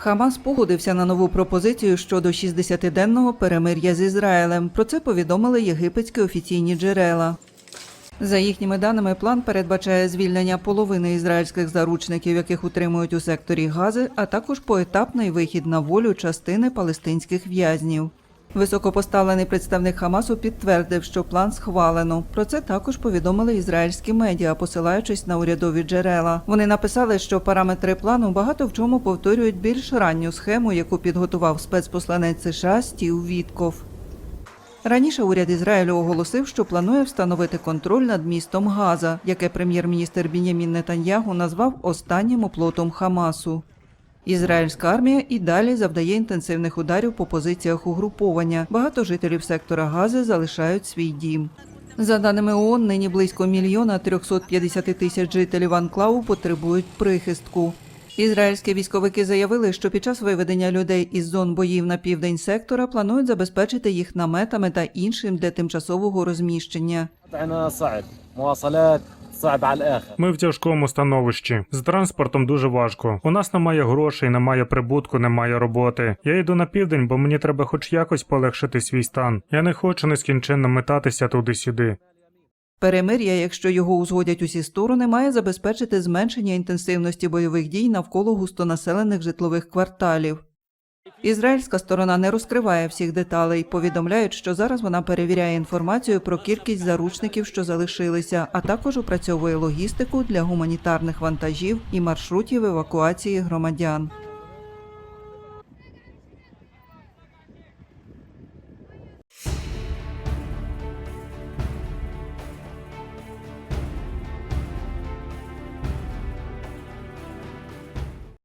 Хамас погодився на нову пропозицію щодо 60-денного перемир'я з Ізраїлем. Про це повідомили єгипетські офіційні джерела. За їхніми даними, план передбачає звільнення половини ізраїльських заручників, яких утримують у секторі Гази, а також поетапний вихід на волю частини палестинських в'язнів. Високопоставлений представник Хамасу підтвердив, що план схвалено. Про це також повідомили ізраїльські медіа, посилаючись на урядові джерела. Вони написали, що параметри плану багато в чому повторюють більш ранню схему, яку підготував спецпосланець США Стів Вітков. Раніше уряд Ізраїлю оголосив, що планує встановити контроль над містом Газа, яке прем'єр-міністр Бінямін Нетаньягу назвав останнім оплотом Хамасу. Ізраїльська армія і далі завдає інтенсивних ударів по позиціях угруповання. Багато жителів сектора Гази залишають свій дім. За даними ООН, нині близько мільйона 350 тисяч жителів анклаву потребують прихистку. Ізраїльські військовики заявили, що під час виведення людей із зон боїв на південь сектора планують забезпечити їх наметами та іншим для тимчасового розміщення. Ми в тяжкому становищі. З транспортом дуже важко. У нас немає грошей, немає прибутку, немає роботи. Я йду на південь, бо мені треба хоч якось полегшити свій стан. Я не хочу нескінченно метатися туди-сюди. Перемир'я, якщо його узгодять усі сторони, має забезпечити зменшення інтенсивності бойових дій навколо густонаселених житлових кварталів. Ізраїльська сторона не розкриває всіх деталей. Повідомляють, що зараз вона перевіряє інформацію про кількість заручників, що залишилися, а також опрацьовує логістику для гуманітарних вантажів і маршрутів евакуації громадян.